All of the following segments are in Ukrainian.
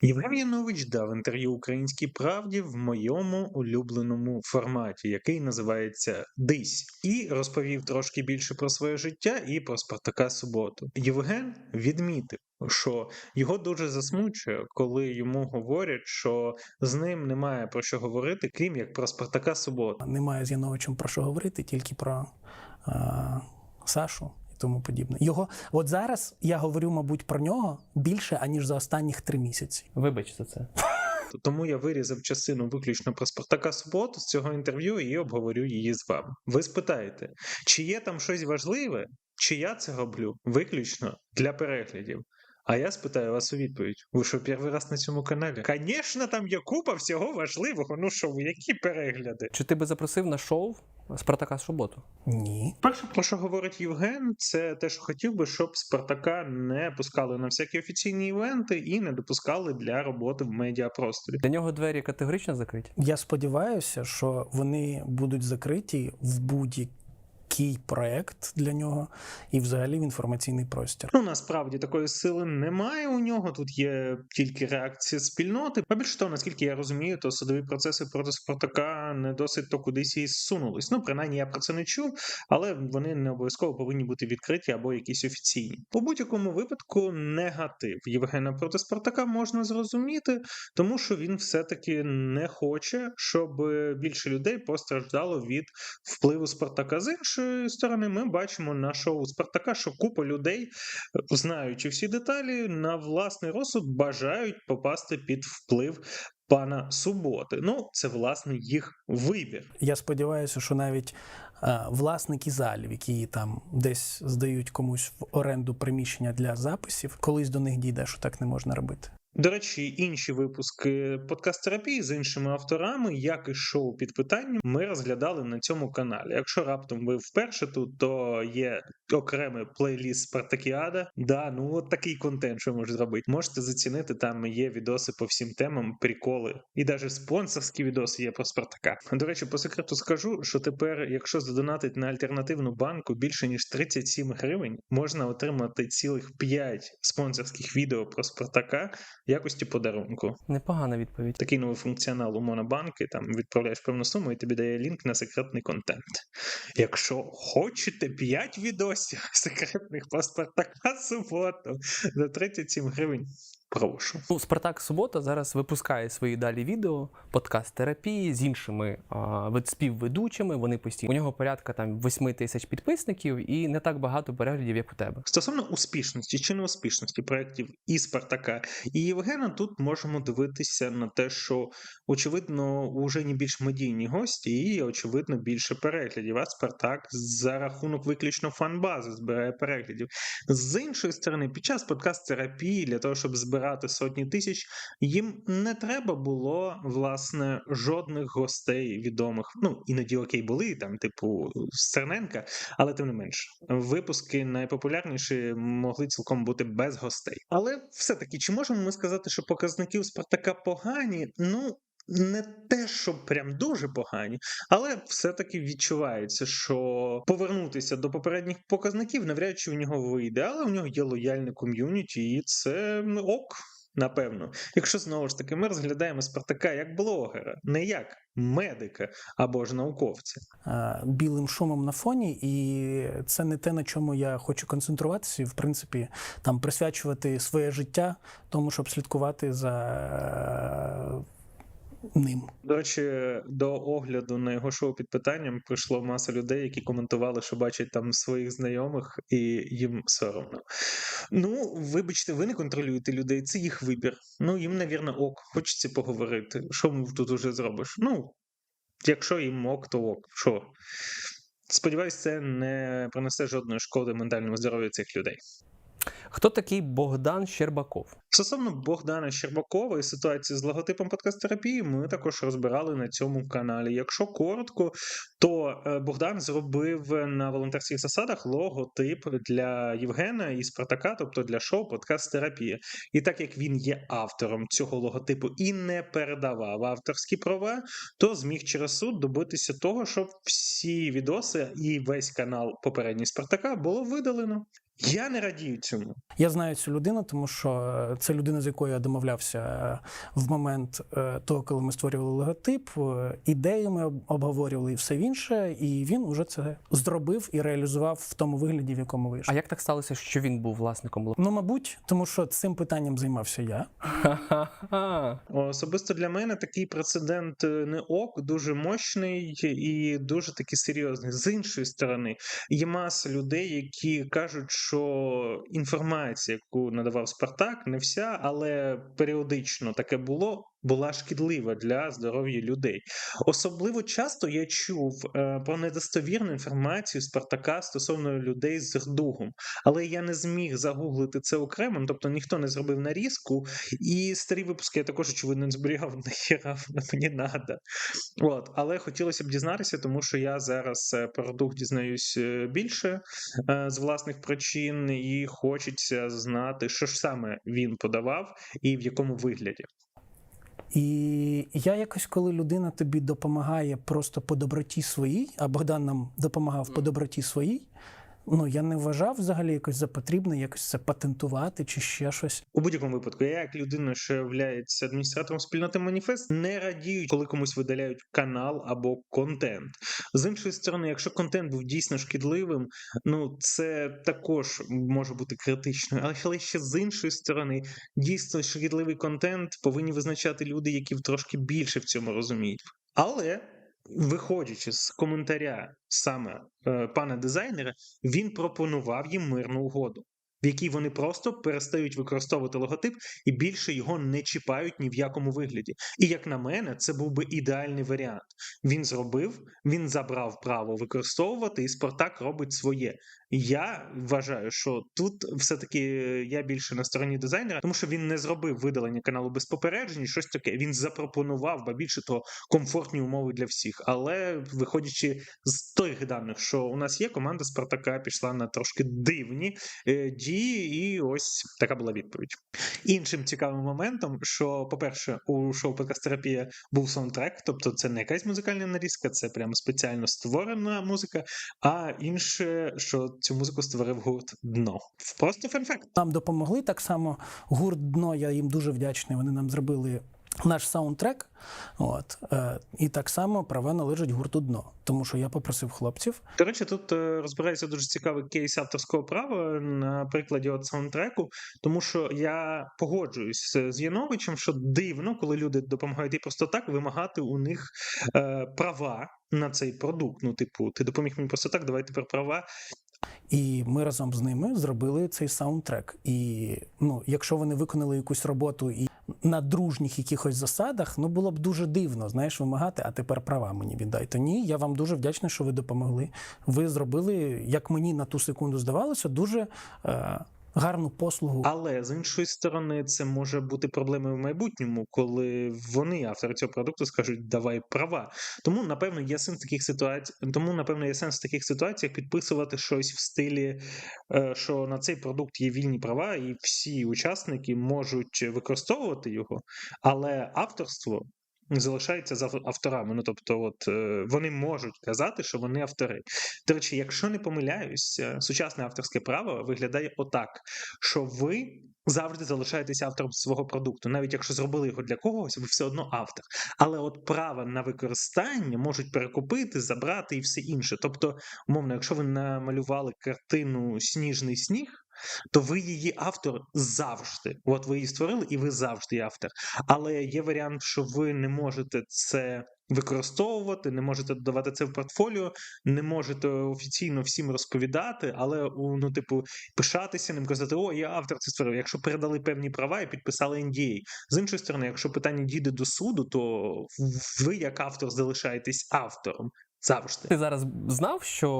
Євген Янович дав інтерв'ю Українській правді в моєму улюбленому форматі, який називається Дись, і розповів трошки більше про своє життя і про Спартака Суботу. Євген відмітив, що його дуже засмучує, коли йому говорять, що з ним немає про що говорити, крім як про Спартака Суботу. Немає з Яновичем про що говорити, тільки про е, Сашу тому подібне. Його, от зараз я говорю, мабуть, про нього більше, аніж за останніх три місяці. Вибач за це. Тому я вирізав частину виключно про Спартака Суботу з цього інтерв'ю і обговорю її з вами. Ви спитаєте, чи є там щось важливе, чи я це роблю виключно для переглядів? А я спитаю вас у відповідь: ви що перший раз на цьому каналі? Звісно, там є купа всього важливого. Ну що ви, які перегляди? Чи ти би запросив на шоу Спартака Суботу? Ні. Перше, про що говорить Євген, це те, що хотів би, щоб Спартака не пускали на всякі офіційні івенти і не допускали для роботи в медіапросторі. Для нього двері категорично закриті. Я сподіваюся, що вони будуть закриті в будь-який проект для нього і взагалі в інформаційний простір. Ну насправді такої сили немає у нього. Тут є тільки реакція спільноти. А більше того, наскільки я розумію, то судові процеси проти Спартака не досить то кудись і зсунулись. Ну, принаймні, я про це не чув, але вони не обов'язково повинні бути відкриті або якісь офіційні. У будь-якому випадку негатив Євгена проти Спартака можна зрозуміти, тому що він все-таки не хоче, щоб більше людей постраждало від впливу Спартака. З іншої сторони, ми бачимо на шоу Спартака, що купа людей, знаючи всі деталі, на власний розсуд бажають попасти під вплив пана Суботи. Ну, це власне їх вибір. Я сподіваюся, що навіть е, власники залів, які там десь здають комусь в оренду приміщення для записів, колись до них дійде, що так не можна робити. До речі, інші випуски подкаст-терапії з іншими авторами, як і шоу під питанням, ми розглядали на цьому каналі. Якщо раптом ви вперше тут, то є окремий плейліст Спартакіада. Да, ну от такий контент, що можна зробити. Можете зацінити, там є відоси по всім темам, приколи, і навіть спонсорські відоси є про Спартака. До речі, по секрету скажу, що тепер, якщо задонатить на альтернативну банку більше ніж 37 гривень, можна отримати цілих 5 спонсорських відео про Спартака якості подарунку. Непогана відповідь. Такий новий функціонал у Монобанки, там відправляєш певну суму і тобі дає лінк на секретний контент. Якщо хочете 5 відосів секретних паспорта суботу за 37 гривень, прошу. Ну, Спартак Субота зараз випускає свої далі відео, подкаст терапії з іншими а, співведучими. Вони постійно. У нього порядка там 8 тисяч підписників і не так багато переглядів, як у тебе. Стосовно успішності чи неуспішності проєктів і Спартака, і Євгена, тут можемо дивитися на те, що очевидно уже не більш медійні гості, і очевидно більше переглядів. А Спартак за рахунок виключно фан-бази збирає переглядів. З іншої сторони, під час подкаст-терапії для того, щоб збирати сотні тисяч, їм не треба було власне жодних гостей відомих. Ну іноді окей були там, типу Стерненка, але тим не менш, випуски найпопулярніші могли цілком бути без гостей. Але все-таки, чи можемо ми сказати, що показники у Спартака погані? Ну. Не те, що прям дуже погані, але все-таки відчувається, що повернутися до попередніх показників навряд чи в нього вийде, але у нього є лояльне ком'юніті, і це ок, напевно. Якщо знову ж таки ми розглядаємо Спартака як блогера, не як медика або ж науковця. білим шумом на фоні, і це не те, на чому я хочу концентруватися, і в принципі там присвячувати своє життя тому, щоб слідкувати за ним. До речі, до огляду на його шоу під питанням прийшло маса людей, які коментували, що бачать там своїх знайомих, і їм соромно. Ну, вибачте, ви не контролюєте людей, це їх вибір. Ну, їм, навірно, ок, хочеться поговорити. Що тут уже зробиш? Ну, якщо їм ок, то ок. Що? Сподіваюсь, це не принесе жодної шкоди ментальному здоров'ю цих людей. Хто такий Богдан Щербаков? Стосовно Богдана Щербакова і ситуації з логотипом подкаст-терапії, ми також розбирали на цьому каналі. Якщо коротко, то е, Богдан зробив на волонтерських засадах логотип для Євгена і Спартака, тобто для шоу подкаст-терапія. І так як він є автором цього логотипу і не передавав авторські права, то зміг через суд добитися того, щоб всі відоси і весь канал попередній Спартака було видалено. Я не радію цьому. Я знаю цю людину, тому що е, це людина, з якою я домовлявся е, в момент е, того, коли ми створювали логотип. Ідеї ми обговорювали і все інше, і він уже це зробив і реалізував в тому вигляді, в якому вийшло. А як так сталося, що він був власником логотипу? Ну, мабуть, тому що цим питанням займався я. Особисто для мене такий прецедент не ок, дуже мощний і дуже таки серйозний. З іншої сторони, є маса людей, які кажуть, що інформація, яку надавав Спартак, не вся, але періодично таке було. Була шкідлива для здоров'я людей. Особливо часто я чув е, про недостовірну інформацію Спартака стосовно людей з рдугом, але я не зміг загуглити це окремо, тобто ніхто не зробив нарізку, і старі випуски я також, очевидно, не зберігав нахіра мені надо. От, але хотілося б дізнатися, тому що я зараз е, про дух дізнаюсь е, більше з власних причин, і хочеться знати, що ж саме він подавав і в якому вигляді. І я якось, коли людина тобі допомагає просто по доброті своїй, а Богдан нам допомагав по доброті своїй. Ну я не вважав взагалі якось за потрібне якось це патентувати чи ще щось. У будь-якому випадку, я як людина, що є адміністратором спільноти Маніфест, не радію, коли комусь видаляють канал або контент. З іншої сторони, якщо контент був дійсно шкідливим, ну це також може бути критично. Але але ще з іншої сторони, дійсно шкідливий контент повинні визначати люди, які трошки більше в цьому розуміють. Але. Виходячи з коментаря саме е, пана дизайнера, він пропонував їм мирну угоду, в якій вони просто перестають використовувати логотип і більше його не чіпають ні в якому вигляді. І як на мене, це був би ідеальний варіант. Він зробив, він забрав право використовувати, і Спартак робить своє. Я вважаю, що тут все-таки я більше на стороні дизайнера, тому що він не зробив видалення каналу без попереджень, щось таке. Він запропонував, ба більше того, комфортні умови для всіх. Але виходячи з тих даних, що у нас є, команда Спартака пішла на трошки дивні е, дії, і ось така була відповідь. Іншим цікавим моментом, що, по-перше, у шоу Подкастерапія був саундтрек, тобто це не якась музикальна нарізка, це прямо спеціально створена музика. А інше, що цю музику створив гурт дно. Просто фан-факт. Нам допомогли так само. Гурт дно, я їм дуже вдячний. Вони нам зробили наш саундтрек. От е, і так само права належать гурту дно, тому що я попросив хлопців. До речі, тут е, розбирається дуже цікавий кейс авторського права на прикладі от саундтреку, тому що я погоджуюсь з- з Яновичем, що дивно, коли люди допомагають і просто так вимагати у них е, права на цей продукт. Ну, типу, ти допоміг мені просто так, давай тепер права. І ми разом з ними зробили цей саундтрек. І ну, якщо вони виконали якусь роботу і на дружніх якихось засадах, ну було б дуже дивно, знаєш, вимагати, а тепер права мені віддайте. Ні, я вам дуже вдячний, що ви допомогли. Ви зробили, як мені на ту секунду здавалося, дуже е, гарну послугу. Але з іншої сторони, це може бути проблемою в майбутньому, коли вони, автори цього продукту, скажуть давай права. Тому, напевно, є сенс таких ситуацій. Тому, напевно, є сенс в таких ситуаціях підписувати щось в стилі, е, що на цей продукт є вільні права, і всі учасники можуть використовувати його, але авторство. Залишається за авторами. Ну тобто, от е, вони можуть казати, що вони автори. До речі, якщо не помиляюсь, е, сучасне авторське право виглядає отак: що ви завжди залишаєтеся автором свого продукту, навіть якщо зробили його для когось, ви все одно автор. Але от право на використання можуть перекупити, забрати і все інше. Тобто, умовно, якщо ви намалювали картину Сніжний сніг. То ви її автор завжди. От ви її створили, і ви завжди автор. Але є варіант, що ви не можете це використовувати, не можете додавати це в портфоліо, не можете офіційно всім розповідати, але ну, типу, пишатися ним казати, о, я автор це створив. Якщо передали певні права і підписали NDA. З іншої сторони, якщо питання дійде до суду, то ви, як автор, залишаєтесь автором завжди. Ти зараз знав, що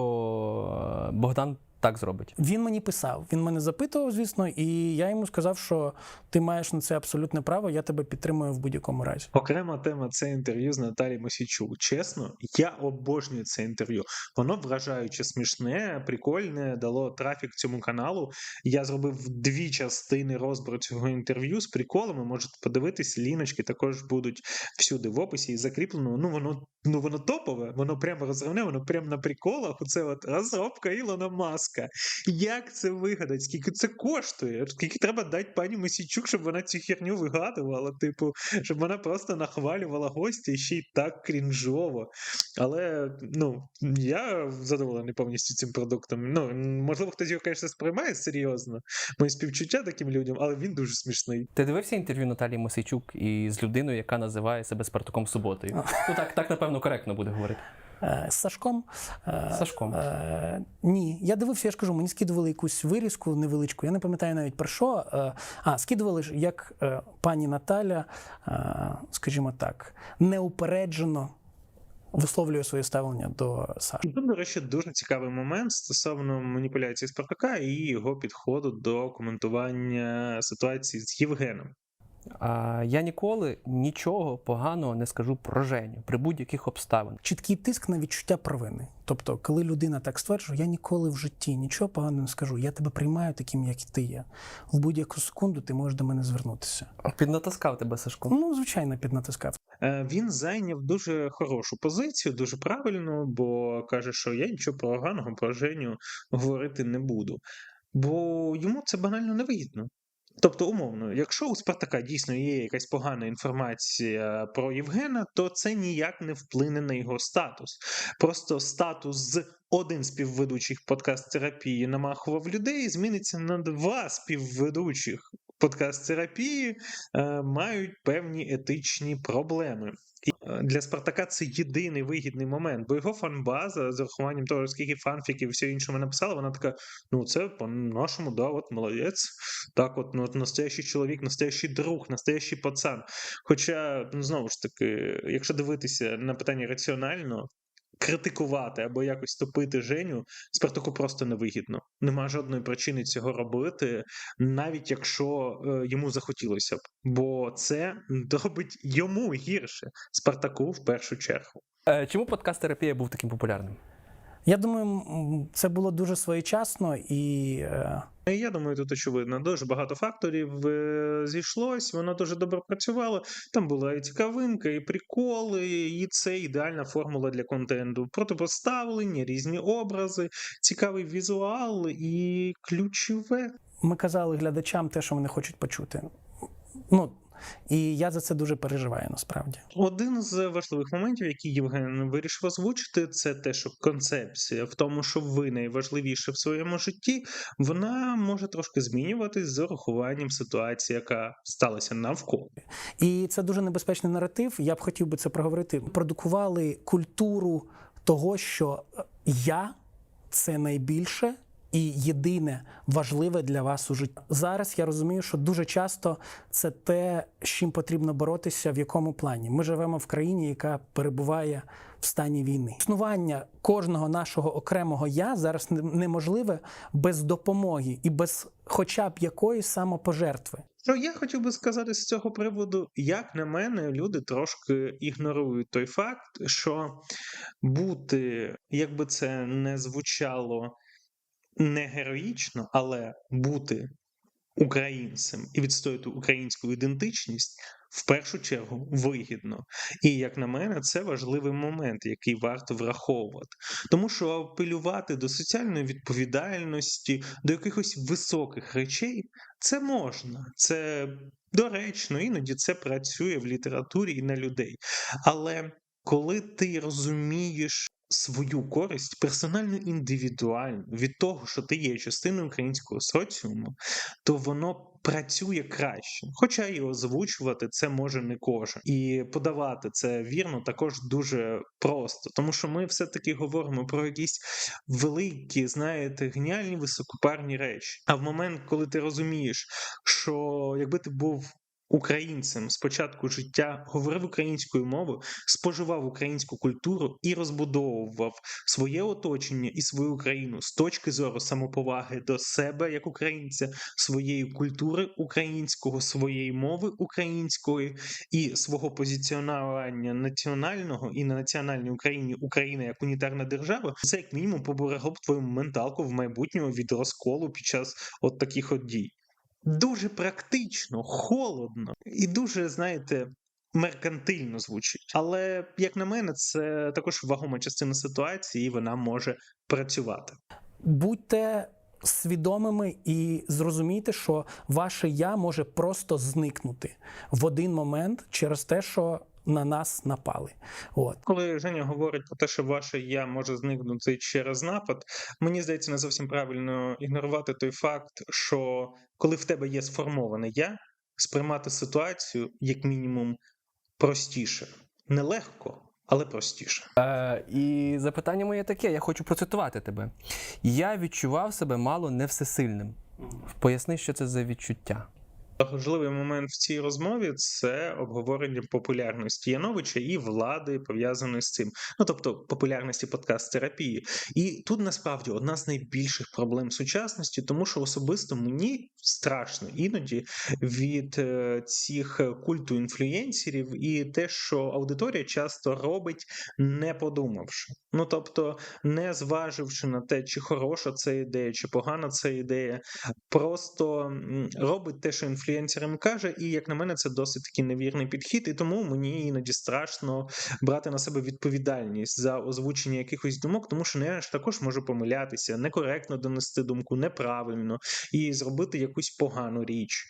е, Богдан так зробить? Він мені писав, він мене запитував, звісно, і я йому сказав, що ти маєш на це абсолютне право, я тебе підтримую в будь-якому разі. Окрема тема це інтерв'ю з Наталі Мосійчук. Чесно, я обожнюю це інтерв'ю. Воно вражаюче смішне, прикольне, дало трафік цьому каналу. Я зробив дві частини розбору цього інтерв'ю з приколами. Можете подивитись, ліночки також будуть всюди в описі і закріплено. Ну воно ну воно топове, воно прямо розривне, воно прямо на приколах. Оце от розробка Ілона Маска. Ласка, як це вигадати? Скільки це коштує? Скільки треба дати пані Мосійчук, щоб вона цю херню вигадувала? Типу, щоб вона просто нахвалювала гостя і ще й так крінжово. Але ну, я задоволений повністю цим продуктом. Ну, можливо, хтось його, звісно, сприймає серйозно. Мої співчуття таким людям, але він дуже смішний. Ти дивився інтерв'ю Наталії Мосейчук із людиною, яка називає себе Спартаком Суботою? Ну так, так напевно, коректно буде говорити. Е, З Сашком. е, Сашком. Е, ні, я дивився, я ж кажу, мені скидували якусь вирізку невеличку, я не пам'ятаю навіть про що. А, скидували ж, як пані Наталя, скажімо так, неупереджено висловлює своє ставлення до Саші. Тут, до речі, дуже цікавий момент стосовно маніпуляції Спартака і його підходу до коментування ситуації з Євгеном. А, я ніколи нічого поганого не скажу про Женю при будь-яких обставинах. Чіткий тиск на відчуття провини. Тобто, коли людина так стверджує, я ніколи в житті нічого поганого не скажу, я тебе приймаю таким, як і ти є. В будь-яку секунду ти можеш до мене звернутися. Піднатаскав тебе Сашко. Ну, звичайно, піднатискав. Е, Він зайняв дуже хорошу позицію, дуже правильну, бо каже, що я нічого поганого про Женю говорити не буду. Бо йому це банально невигідно. Тобто, умовно, якщо у Спартака дійсно є якась погана інформація про Євгена, то це ніяк не вплине на його статус. Просто статус з один співведучих подкаст-терапії намахував людей, зміниться на два співведучих подкаст-терапії, е, мають певні етичні проблеми. І е, для Спартака це єдиний вигідний момент, бо його фанбаза з урахуванням того, скільки фанфіків і все інше ми написали, вона така: ну це по-нашому, да, от молодець. Так, от ну, от настоящий чоловік, настоящий друг, настоящий пацан. Хоча, ну знову ж таки, якщо дивитися на питання раціонально. Критикувати або якось топити Женю Спартаку просто невигідно. Нема жодної причини цього робити, навіть якщо е, йому захотілося б, бо це робить йому гірше Спартаку в першу чергу. Е, чому подкаст терапія був таким популярним? Я думаю, це було дуже своєчасно і. е, Я думаю, тут очевидно, дуже багато факторів е, зійшлось, воно дуже добре працювало. Там була і цікавинка, і приколи, і це ідеальна формула для контенту. Протипоставлення, різні образи, цікавий візуал і ключове Ми казали глядачам те, що вони хочуть почути. Ну, і я за це дуже переживаю насправді. Один з важливих моментів, який Євген вирішив озвучити, це те, що концепція в тому, що ви найважливіше в своєму житті, вона може трошки змінюватись з урахуванням ситуації, яка сталася навколо. І це дуже небезпечний наратив. Я б хотів би це проговорити. Продукували культуру того, що я це найбільше. І єдине важливе для вас у житті. Зараз я розумію, що дуже часто це те, з чим потрібно боротися, в якому плані. Ми живемо в країні, яка перебуває в стані війни. Існування кожного нашого окремого я зараз неможливе без допомоги і без хоча б якоїсь самопожертви. Що я хотів би сказати з цього приводу, як на мене, люди трошки ігнорують той факт, що бути, як би це не звучало не героїчно, але бути українцем і відстояти українську ідентичність в першу чергу вигідно. І як на мене, це важливий момент, який варто враховувати. Тому що апелювати до соціальної відповідальності, до якихось високих речей це можна, це доречно, іноді це працює в літературі і на людей. Але коли ти розумієш свою користь персонально індивідуально від того, що ти є частиною українського соціуму, то воно працює краще. Хоча і озвучувати це може не кожен. І подавати це вірно також дуже просто, тому що ми все-таки говоримо про якісь великі, знаєте, геніальні високопарні речі. А в момент, коли ти розумієш, що якби ти був українцем з початку життя, говорив українською мовою, споживав українську культуру і розбудовував своє оточення і свою країну з точки зору самоповаги до себе як українця, своєї культури українського, своєї мови української і свого позиціонування національного і на національній Україні Україна як унітарна держава, це як мінімум поберегло б твою менталку в майбутньому від розколу під час от таких от дій. Дуже практично, холодно і дуже, знаєте, меркантильно звучить. Але, як на мене, це також вагома частина ситуації, і вона може працювати. будьте свідомими і зрозумійте, що ваше я може просто зникнути в один момент через те, що на нас напали. От. Коли Женя говорить про те, що ваше я може зникнути через напад, мені здається, не зовсім правильно ігнорувати той факт, що коли в тебе є сформоване я, сприймати ситуацію як мінімум простіше. Нелегко, але простіше. Е, і запитання моє таке: я хочу процитувати тебе. Я відчував себе мало не всесильним. Поясни, що це за відчуття. Важливий момент в цій розмові це обговорення популярності Яновича і влади пов'язаної з цим. Ну тобто популярності подкаст-терапії. І тут насправді одна з найбільших проблем сучасності, тому що особисто мені страшно іноді від е, цих культу інфлюєнсерів і те, що аудиторія часто робить, не подумавши. Ну тобто, не зваживши на те, чи хороша це ідея, чи погана це ідея, просто робить те, що інфлюенсер їм каже, і як на мене, це досить такий невірний підхід. І тому мені іноді страшно брати на себе відповідальність за озвучення якихось думок, тому що я ж також можу помилятися, некоректно донести думку, неправильно і зробити якусь погану річ.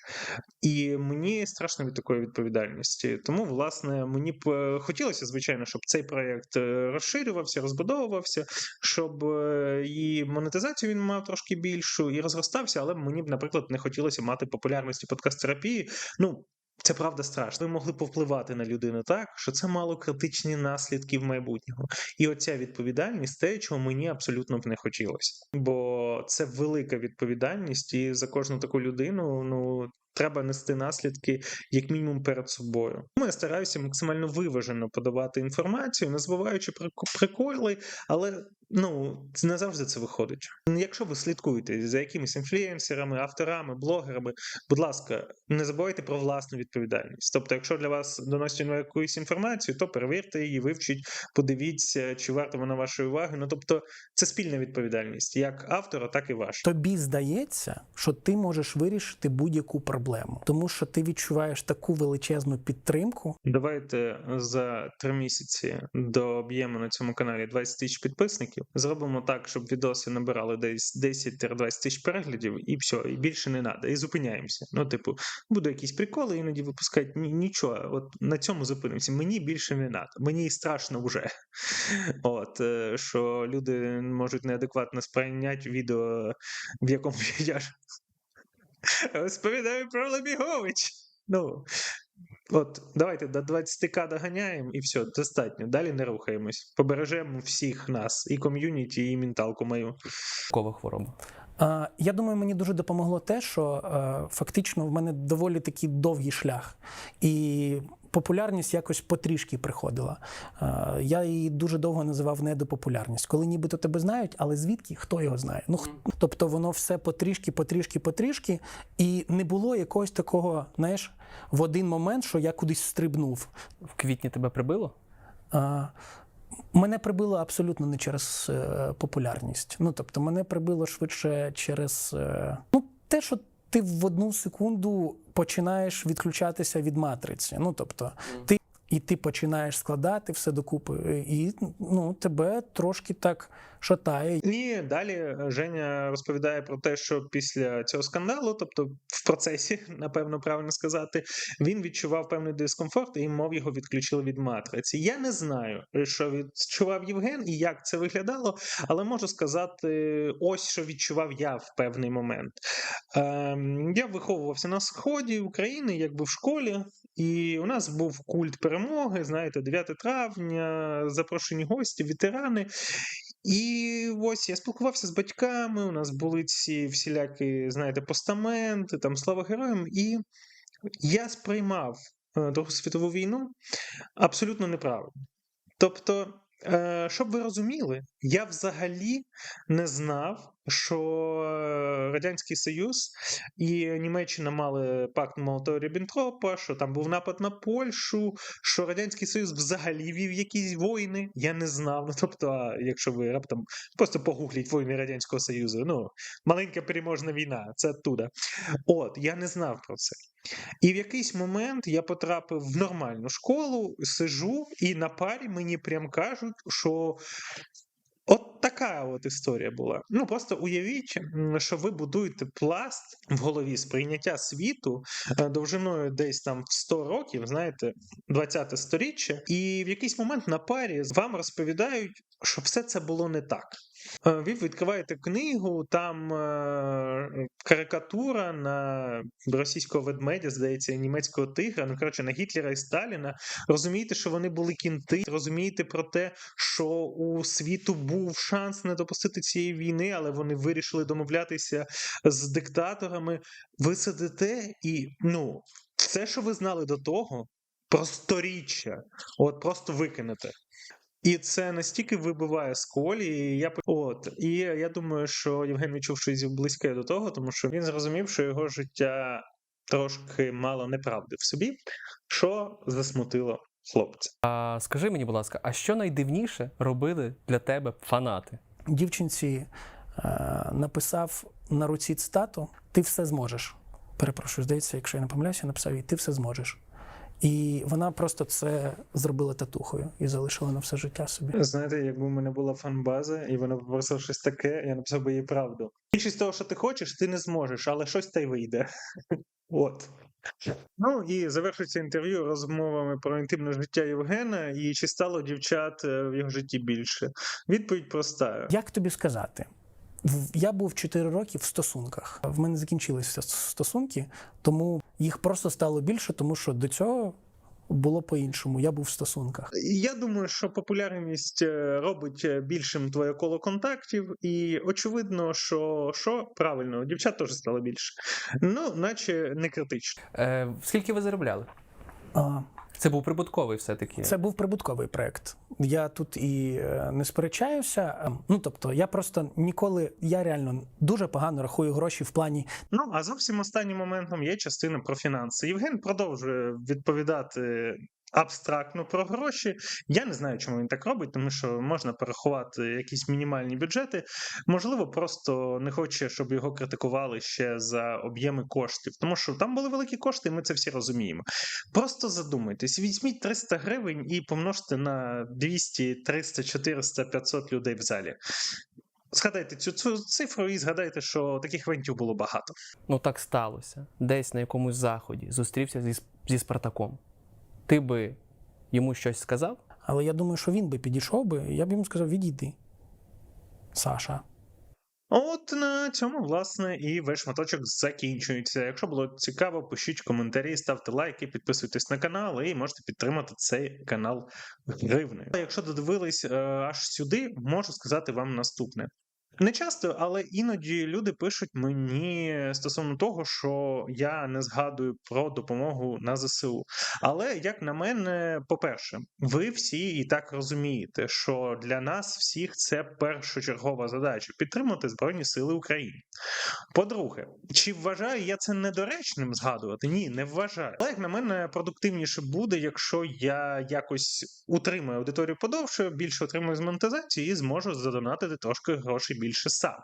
І мені страшно від такої відповідальності. Тому, власне, мені б е, хотілося, звичайно, щоб цей проект е, розширювався, розбудовувався, щоб е, і монетизацію він мав трошки більшу і розростався, але мені б, наприклад, не хотілося мати популярності подкаст-терапії. Ну. Це правда страшно. Ви могли повпливати на людину так, що це мало критичні наслідки в майбутнього. І оця відповідальність те, чого мені абсолютно б не хотілося. Бо це велика відповідальність, і за кожну таку людину ну треба нести наслідки як мінімум перед собою. Тому я стараюся максимально виважено подавати інформацію, не забуваючи про приколи, але ну не завжди це виходить. Якщо ви слідкуєте за якимись інфлюенсерами, авторами, блогерами, будь ласка, не забувайте про власну відповідальність. Тобто, якщо для вас доносять якусь інформацію, то перевірте її, вивчіть, подивіться, чи варто вона вашої уваги. Ну тобто, це спільна відповідальність, як автора, так і ваша. Тобі здається, що ти можеш вирішити будь-яку проблему, тому що ти відчуваєш таку величезну підтримку. Давайте за три місяці доб'ємо на цьому каналі 20 тисяч підписників. Зробимо так, щоб відоси набирали десь 10-20 тисяч переглядів, і все, і більше не треба. І зупиняємося. Ну, типу, буду якісь приколи, іноді випускати. Ні, нічого, от на цьому зупинимося. Мені більше не треба. Мені страшно вже. От е, що люди можуть неадекватно сприйняти відео, в якому я розповідаю про Лебігович. Ну, От, давайте до 20к доганяємо і все, достатньо. Далі не рухаємось. Побережемо всіх нас, і ком'юніті, і менталку мою. Кова хвороба. Я думаю, мені дуже допомогло те, що е, фактично в мене доволі такий довгий шлях. І популярність якось потрішки приходила. Е, Я її дуже довго називав недопопулярність. Коли нібито тебе знають, але звідки хто його знає? Ну тобто воно все потрішки, потрішки, потрішки, і не було якогось такого, знаєш, в один момент, що я кудись стрибнув. В квітні тебе прибило? А, Мене прибило абсолютно не через е, популярність. Ну тобто, мене прибило швидше через е, ну, те, що ти в одну секунду починаєш відключатися від матриці. Ну тобто, ти і ти починаєш складати все докупи, і ну, тебе трошки так шатає. І далі Женя розповідає про те, що після цього скандалу, тобто в процесі, напевно, правильно сказати, він відчував певний дискомфорт і мов його відключили від матриці. Я не знаю, що відчував Євген і як це виглядало, але можу сказати, ось що відчував я в певний момент. Ем, я виховувався на сході України, якби в школі, і у нас був культ перемоги. Знаєте, 9 травня, запрошені гості, ветерани. І ось я спілкувався з батьками. У нас були ці всілякі, знаєте, постаменти, там слава героям. І я сприймав е, Другу світову війну абсолютно неправильно. Тобто, е, щоб ви розуміли, я взагалі не знав, що Радянський Союз і Німеччина мали пакт молотова ріббентропа що там був напад на Польщу, що Радянський Союз взагалі вів якісь війни. Я не знав. Ну тобто, якщо ви раптом просто погугліть війни Радянського Союзу, ну маленька переможна війна, це оттуда. От я не знав про це. І в якийсь момент я потрапив в нормальну школу, сижу, і на парі мені прям кажуть, що от така от історія була. Ну просто уявіть, що ви будуєте пласт в голові сприйняття світу е, довжиною десь там в 100 років, знаєте, 20-те сторіччя, і в якийсь момент на парі вам розповідають, що все це було не так. Е, Ви відкриваєте книгу, там е, карикатура на російського ведмедя, здається, німецького тигра, ну коротше, на Гітлера і Сталіна. Розумієте, що вони були кінти, розумієте про те, що у світу був шанс не допустити цієї війни, але вони вирішили домовлятися з диктаторами. Ви сидите і ну, все, що ви знали до того, про сторіччя, от просто викинете. І це настільки вибиває з колі. І я от і я думаю, що Євген відчув щось близьке до того, тому що він зрозумів, що його життя трошки мало неправди в собі, що засмутило хлопця. А скажи мені, будь ласка, а що найдивніше робили для тебе фанати? Дівчинці е, написав на руці цитату: Ти все зможеш. Перепрошую, здається, якщо я не помиляюся, написав їй Ти все зможеш. І вона просто це зробила татухою і залишила на все життя собі. Знаєте, якби в мене була фанбаза, і вона попросила щось таке, я написав би їй правду. Більшість того, що ти хочеш, ти не зможеш, але щось та й вийде. От. Ну і завершується інтерв'ю розмовами про інтимне життя Євгена і чи стало дівчат е, в його житті більше. Відповідь проста. Як тобі сказати? Я був 4 роки в стосунках. В мене закінчилися стосунки, тому їх просто стало більше, тому що до цього було по-іншому. Я був в стосунках. Я думаю, що популярність е, робить е, більшим твоє коло контактів, і очевидно, що, що правильно, дівчат теж стало більше. Ну, наче не критично. Е, скільки ви заробляли? А, Це був прибутковий все-таки. Це був прибутковий проект. Я тут і е, не сперечаюся. Ем, Ну тобто, я просто ніколи, я реально дуже погано рахую гроші в плані Ну а зовсім останнім моментом є частина про фінанси. Євген продовжує відповідати. Абстрактно про гроші. Я не знаю, чому він так робить, тому що можна порахувати якісь мінімальні бюджети. Можливо, просто не хоче, щоб його критикували ще за об'єми коштів, тому що там були великі кошти, і ми це всі розуміємо. Просто задумайтесь, візьміть 300 гривень і помножте на 200, 300, 400, 500 людей в залі. Згадайте цю, цю цифру і згадайте, що таких івентів було багато. Ну так сталося. Десь на якомусь заході зустрівся зі, зі Спартаком. Ти би йому щось сказав? Але я думаю, що він би підійшов би, я б йому сказав: відійди, Саша. От на цьому, власне, і весь шматочок закінчується. Якщо було цікаво, пишіть коментарі, ставте лайки, підписуйтесь на канал і можете підтримати цей канал гривнею. Якщо додивились е, аж сюди, можу сказати вам наступне. Не часто, але іноді люди пишуть мені стосовно того, що я не згадую про допомогу на ЗСУ. Але як на мене, по-перше, ви всі і так розумієте, що для нас всіх це першочергова задача підтримати Збройні Сили України. По-друге, чи вважаю я це недоречним згадувати? Ні, не вважаю. Але як на мене, продуктивніше буде, якщо я якось утримую аудиторію подовше, більше отримую з монетизації і зможу задонатити трошки грошей більше сам.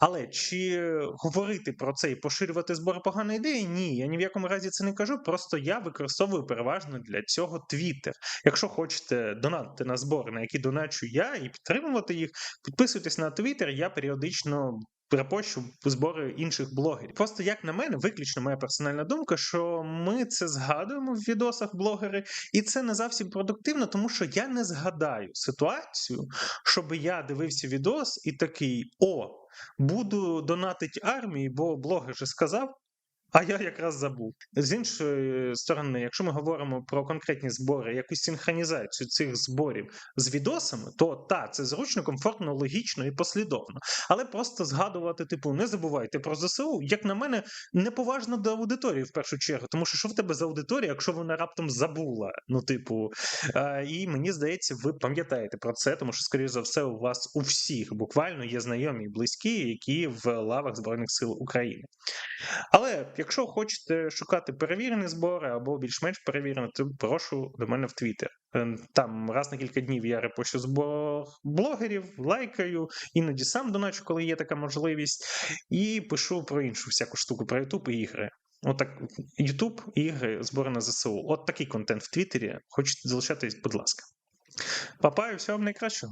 Але чи говорити про це і поширювати збори погана ідея? Ні, я ні в якому разі це не кажу. Просто я використовую переважно для цього Twitter. Якщо хочете донатити на збори, на які доначу я, і підтримувати їх, підписуйтесь на Twitter, я періодично. Перепощу збори інших блогерів. Просто як на мене, виключно моя персональна думка, що ми це згадуємо в відосах блогери, і це не зовсім продуктивно, тому що я не згадаю ситуацію, щоб я дивився відос і такий: о, буду донатити армії, бо блогер же сказав. А я якраз забув. З іншої сторони, якщо ми говоримо про конкретні збори, якусь синхронізацію цих зборів з відосами, то та це зручно, комфортно, логічно і послідовно. Але просто згадувати, типу, не забувайте про ЗСУ, як на мене, неповажно до аудиторії в першу чергу. Тому що що в тебе за аудиторія, якщо вона раптом забула? Ну, типу, е, і мені здається, ви пам'ятаєте про це, тому що, скоріш за все, у вас у всіх буквально є знайомі і близькі, які в лавах Збройних сил України. Але якщо хочете шукати перевірені збори або більш-менш перевірені, то прошу до мене в Твіттер. Там раз на кілька днів я репощу збор блогерів, лайкаю, іноді сам доначу, коли є така можливість, і пишу про іншу всяку штуку, про Ютуб і ігри. Отак, Ютуб, ігри, збори на ЗСУ. От такий контент в Твіттері. Хочете залишатись, будь ласка. Папа, всього вам найкращого.